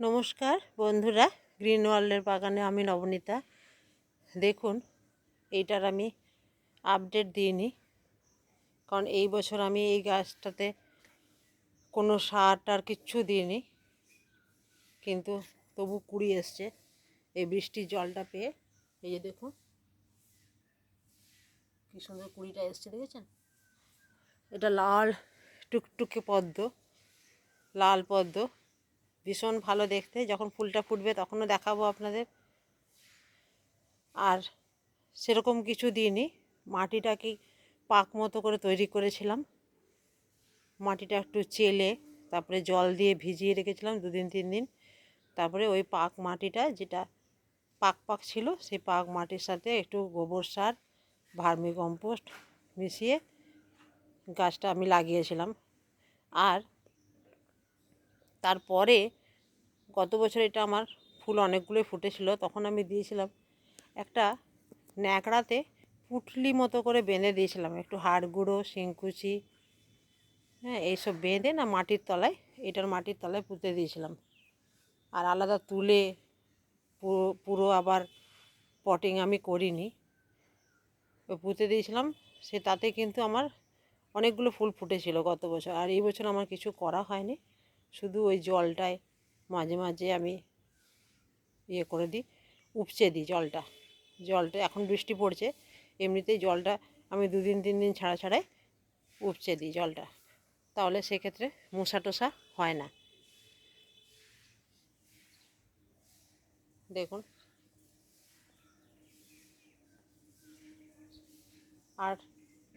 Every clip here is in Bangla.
নমস্কার বন্ধুরা, গ্রিন ওয়ার্ল্ডের বাগানে আমি নবনীতা। দেখুন, এইটার আমি আপডেট দিইনি, কারণ এই বছর আমি এই গাছটাতে কোনো সার টার কিচ্ছু দিইনি, কিন্তু তবু কুড়ি এসছে, এই বৃষ্টির জলটা পেয়ে। এই যে দেখুন, কী সুন্দর কুড়িটা এসছে, দেখেছেন? এটা লাল টুকটুকে পদ্ম, লাল পদ্ম। ভীষণ ভালো দেখতে। যখন ফুলটা ফুটবে তখনও দেখাবো আপনাদের। আর সেরকম কিছু দিইনি। মাটিটাকে পাক মতো করে তৈরি করেছিলাম। মাটিটা একটু চেলে, তারপরে জল দিয়ে ভিজিয়ে রেখেছিলাম দুদিন, তিন দিন। তারপরে ওই পাক মাটিটা যেটা পাক পাক ছিল, সেই পাক মাটির সাথে একটু গোবর সার, ভার্মি কম্পোস্ট মিশিয়ে গাছটা আমি লাগিয়েছিলাম। আর তারপরে গত বছর এটা আমার ফুল অনেকগুলোই ফুটেছিল, তখন আমি দিয়েছিলাম একটা ন্যাকড়াতে পুটলি মতো করে বেঁধে দিয়েছিলাম, একটু হাড় গুঁড়ো শিংকুচি হ্যাঁ এইসব বেঁধে না মাটির তলায়, এটার মাটির তলায় পুঁতে দিয়েছিলাম। আর আলাদা তুলে পুরো পুরো আবার পটিং আমি করিনি। পুঁতে দিয়েছিলাম, সে তাতে কিন্তু আমার অনেকগুলো ফুল ফুটেছিল গত বছর, আর এই বছর আমার কিছু করা হয়নি, শুধু ওই জলটায় মাঝে মাঝে আমি ইয়ে করে দিই, উপচে দিই জলটা। জলটা, এখন বৃষ্টি পড়ছে, এমনিতেই জলটা আমি দুদিন, তিন দিন ছাড়া ছাড়াই উপচে দিই জলটা। তাহলে সেক্ষেত্রে মশা টশা হয় না। দেখুন। আর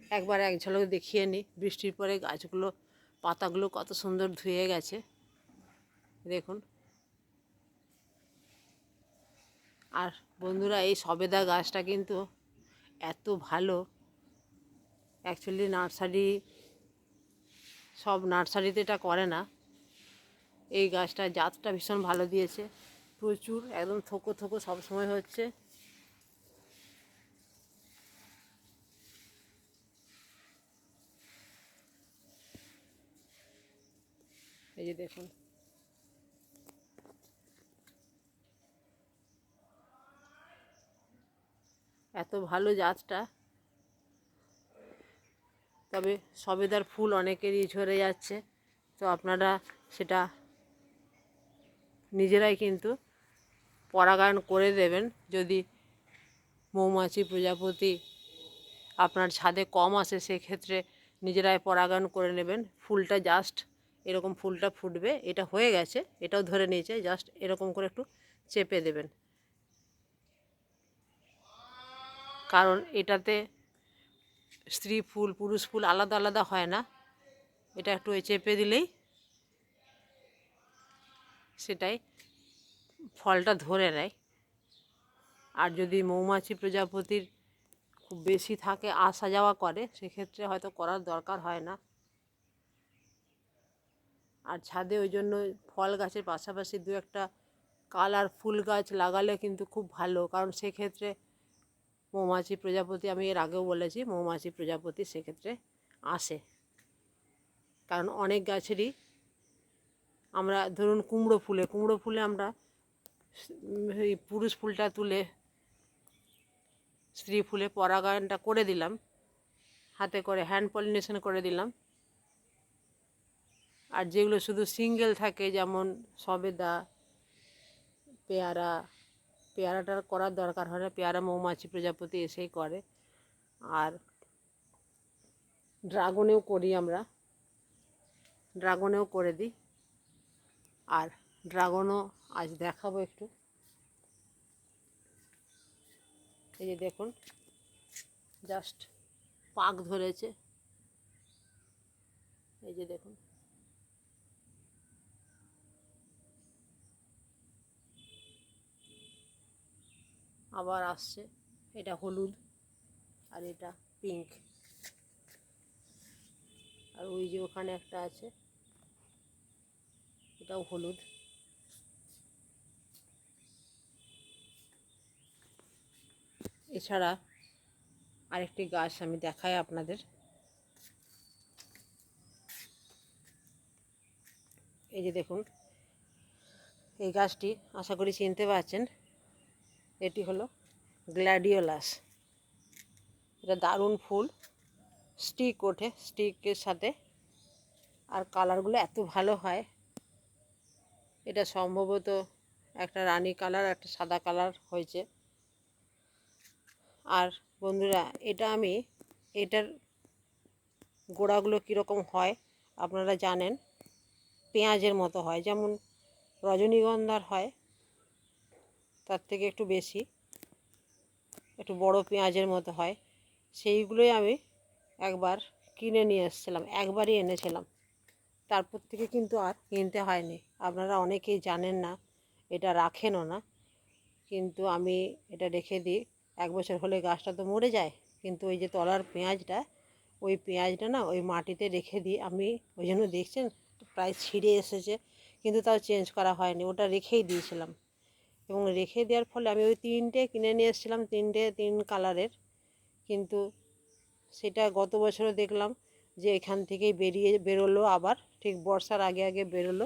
একবার এক ঝলক দেখিয়ে নিই বৃষ্টির পরে গাছগুলো, পাতাগুলো কত সুন্দর ধুয়ে গেছে। দেখুন। আর বন্ধুরা, এই সবেদা গাছটা কিন্তু এত ভালো। অ্যাকচুয়ালি নার্সারি, সব নার্সারিতে এটা করে না। এই গাছটা জাতটা ভীষণ ভালো দিয়েছে। প্রচুর, একদম থোকো থোকো সবসময় হচ্ছে। এই যে দেখুন। এত ভালো জাতটা। তবে সবেদার ফুল অনেকেরই ঝরে যাচ্ছে। তো আপনারা সেটা নিজেরাই কিন্তু পরাগায়ন করে দেবেন। যদি মৌমাছি প্রজাপতি আপনার ছাদে কম আসে, সেক্ষেত্রে নিজেরাই পরাগায়ন করে নেবেন। ফুলটা জাস্ট এরকম ফুলটা ফুটবে, এটা হয়ে গেছে, এটাও ধরে নিয়েছে জাস্ট এরকম করে একটু চেপে দেবেন। কারণ এটাতে স্ত্রী ফুল, পুরুষ ফুল আলাদা আলাদা হয় না। এটা একটু চেপে দিলেই সেটাই ফলটা ধরে নেয়। আর যদি মৌমাছি প্রজাপতির খুব বেশি থাকে, আসা যাওয়া করে, সেক্ষেত্রে হয়তো করার দরকার হয় না। আর ছাদে ওই জন্য ফল গাছের পাশাপাশি দু একটা কালার ফুল গাছ লাগালে কিন্তু খুব ভালো, কারণ সেক্ষেত্রে মৌমাছি প্রজাপতি আমি এর আগেও বলেছি, মৌমাছি প্রজাপতি সেক্ষেত্রে আসে। কারণ অনেক গাছেরই আমরা ধরুন কুমড়ো ফুলে কুমড়ো ফুলে আমরা এই পুরুষ ফুলটা তুলে স্ত্রী ফুলে পরাগায়নটা করে দিলাম, হাতে করে হ্যান্ড পলিনেশন করে দিলাম। আর যেগুলো শুধু সিঙ্গেল থাকে, যেমন সবেদা, পেয়ারা পেয়ারাটার করার দরকার হয় না। পেয়ারা, মৌমাছি প্রজাপতি এসেই করে। আর ড্রাগনেও করি আমরা। ড্রাগনেও করে দিই। আর ড্রাগনও আজ দেখাবো একটু। এই যে দেখুন, জাস্ট পাক ধরেছে। এই যে দেখুন। আবার আসছে। এটা হলুদ আর এটা পিঙ্ক আর ওই যে ওখানে একটা আছে, এটাও হলুদ। এছাড়া আরেকটি গাছ আমি দেখাই আপনাদের। এই যে দেখুন, এই গাছটি আশা করি চিনতে পারছেন। এটি হলো গ্ল্যাডিওলাস। এটা দারুণ ফুল। স্টিক ওঠে। স্টিকের সাথে আর কালারগুলো এত ভালো হয়। এটা সম্ভবত একটা রানী কালার, একটা সাদা কালার হয়েছে। আর বন্ধুরা, এটা আমি, এটার গোড়াগুলো কীরকম হয় আপনারা জানেন। পেঁয়াজের মতো হয়। যেমন রজনীগন্ধার হয়। তার থেকে একটু বেশি, একটু বড় পেঁয়াজের মতো হয়। সেইগুলোই আমি একবার কিনে নিয়ে এসেছিলাম, একবারই এনেছিলাম। তারপর থেকে কিন্তু আর কিনতে হয়নি। আপনারা অনেকেই জানেন না, এটা রাখেনও না। কিন্তু আমি এটা রেখে দিই, এক বছর হলে গাছটা তো মরে যায়। কিন্তু ওই যে তলার পেঁয়াজটা, ওই পেঁয়াজটা না, ওই মাটিতে রেখে দিই। আমি ওই জন্য দেখছেন, প্রায় ছিঁড়ে এসেছে, কিন্তু তাও চেঞ্জ করা হয়নি। ওটা রেখেই দিয়েছিলাম। এবং রেখে দেওয়ার ফলে আমি ওই তিনটে কিনে নিয়ে এসেছিলাম, তিনটে, তিন কালারের। কিন্তু সেটা গত বছরও দেখলাম যে এখান থেকেই বেরিয়ে বেরোলো আবার, ঠিক বর্ষার আগে আগে বেরোলো।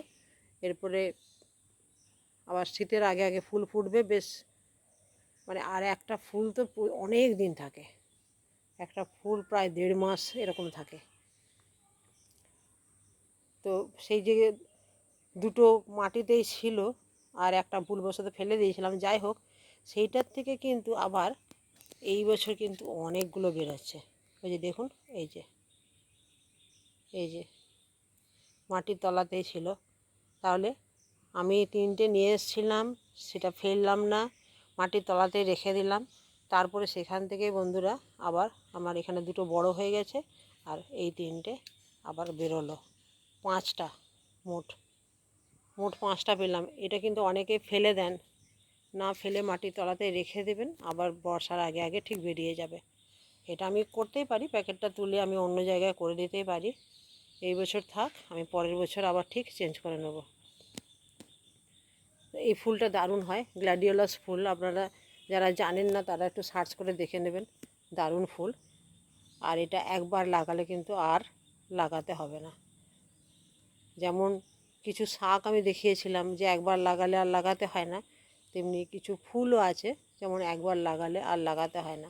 এরপরে আবার শীতের আগে আগে ফুল ফুটবে, বেশ মানে আর একটা ফুল তো অনেক দিন থাকে। একটা ফুল প্রায় দেড় মাস এরকম থাকে। তো সেই যে দুটো মাটিতেই ছিল আর একটা ভুলবশত ফেলে দিয়েছিলাম, যাই হোক, সেইটার থেকে কিন্তু আবার এই বছর কিন্তু অনেকগুলো বেরোচ্ছে। ওই যে দেখুন, এই যে এই যে, মাটির তলাতেই ছিল। তাহলে আমি তিনটে নিয়ে এসেছিলাম, সেটা ফেললাম না, মাটির তলাতে রেখে দিলাম। তারপরে সেখান থেকে বন্ধুরা আবার আমার এখানে দুটো বড় হয়ে গেছে, আর এই তিনটে আবার বেরোলো। পাঁচটা মোট। মোট পাঁচটা পেলাম। এটা কিন্তু অনেকে ফেলে দেন। না ফেলে মাটির তলাতে রেখে দেবেন, আবার বর্ষার আগে আগে ঠিক বেরিয়ে যাবে। এটা আমি করতেই পারি, প্যাকেটটা তুলে আমি অন্য জায়গায় করে দিতেই পারি। এই বছর থাক, আমি পরের বছর আবার ঠিক চেঞ্জ করে নেব। এই ফুলটা দারুণ হয় গ্ল্যাডিওলাস ফুল। আপনারা যারা জানেন না, তারা একটু সার্চ করে দেখে নেবেন। দারুণ ফুল। আর এটা একবার লাগালে কিন্তু আর লাগাতে হবে না। যেমন কিছু শাক আমি দেখিয়েছিলাম যে একবার লাগালে আর লাগাতে হয় না। তেমনি কিছু ফুলও আছে, যেমন একবার লাগালে আর লাগাতে হয় না।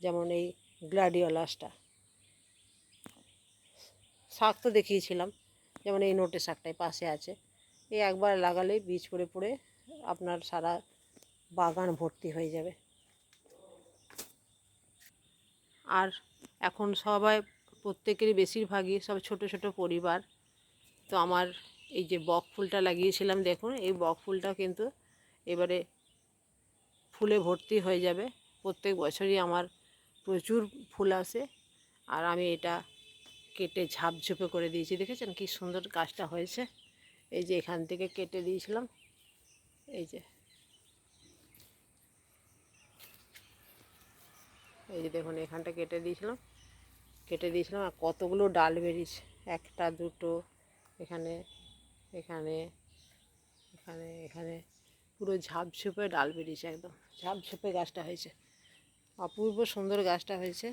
যেমন এই গ্লাডিওলাসটা। শাক তো দেখিয়েছিলাম, যেমন এই নোটে শাকটাই পাশে আছে। এই একবার লাগালেই বীজ পড়ে পড়ে আপনার সারা বাগান ভর্তি হয়ে যাবে। আর এখন সবাই, প্রত্যেকেরই বেশিরভাগই সব ছোট ছোট পরিবার। তো আমার এই যে বক ফুলটা লাগিয়েছিলাম দেখুন, এই বক ফুলটা কিন্তু এবারে ফুলে ভর্তি হয়ে যাবে। প্রত্যেক বছরই আমার প্রচুর ফুল আসে আর আমি এটা কেটে ঝাপঝুপে করে দিয়েছি। দেখেছেন কি সুন্দর গাছটা হয়েছে? এই যে এখান থেকে কেটে দিয়েছিলাম, এই যে। এই যে দেখুন এখানটা কেটে দিয়েছিলাম কেটে দিয়েছিলাম আর কতগুলো ডাল বেরিয়েছে। একটা, দুটো, এখানে এখানে এখানে এখানে পুরো ঝাপঝুপে ডাল বেরিয়েছে একদম। ঝাপঝুপে গাছটা হয়েছে। অপূর্ব সুন্দর গাছটা হয়েছে।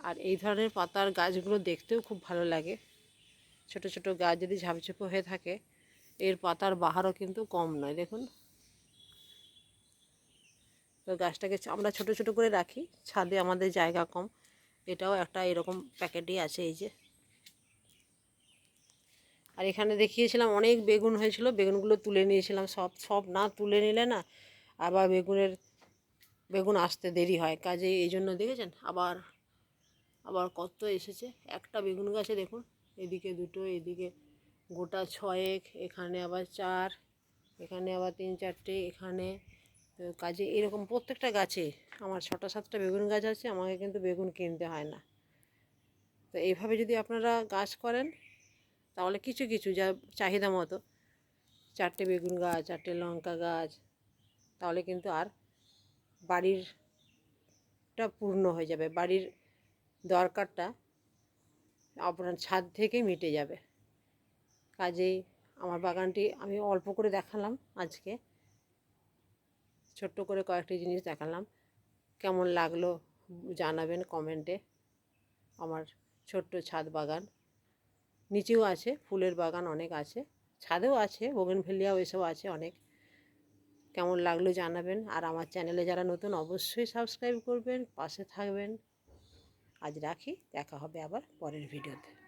আর এই ধরনের পাতার গাছগুলো দেখতেও খুব ভালো লাগে। ছোট ছোট গাছ যদি ঝাপঝুপে হয়ে থাকে, এর পাতার বাহারও কিন্তু কম নয়, দেখুন। তো গাছটাকে আমরা ছোট ছোট করে রাখি, ছাদে আমাদের জায়গা কম। এটাও একটা এরকম প্যাকেটই আছে, এই যে। আর এখানে দেখিয়েছিলাম অনেক বেগুন হয়েছিল, বেগুনগুলো তুলে নিয়েছিলাম। সব সব না তুলে নিলে না আবার বেগুনের, বেগুন আসতে দেরি হয়। কাজে এই জন্য দেখেছেন? আবার আবার কত এসেছে। একটা বেগুন গাছে দেখুন, এদিকে দুটো, এদিকে গোটা ছয়েক, এখানে আবার চার, এখানে আবার তিন চারটে, এখানে কাজে এরকম প্রত্যেকটা গাছে আমার ছটা, সাতটা বেগুন গাছ আছে, আমাকে কিন্তু বেগুন কিনতে হয় না। তো এইভাবে যদি আপনারা গাছ করেন তাহলে কিছু কিছু, যা চাহিদা মতো। চারটে বেগুন গাছ, চারটে লঙ্কা গাছ, তাহলে কিন্তু আর বাড়িরটা পূর্ণ হয়ে যাবে। বাড়ির দরকারটা আপনার ছাদ থেকেই মিটে যাবে। কাজেই আমার বাগানটি আমি অল্প করে দেখালাম আজকে। ছোট্ট করে কয়েকটি জিনিস দেখালাম। কেমন লাগল জানাবেন কমেন্টে। আমার ছোট্ট ছাদ বাগান। নিচেও আছে, ফুলের বাগান অনেক আছে, ছাদেও আছে, বোগেনভেলিয়াও এসব আছে অনেক। কেমন লাগল জানাবেন আর আমার চ্যানেলে যারা নতুন অবশ্যই সাবস্ক্রাইব করবেন, পাশে থাকবেন। আজ রাখি, দেখা হবে আবার পরের ভিডিওতে।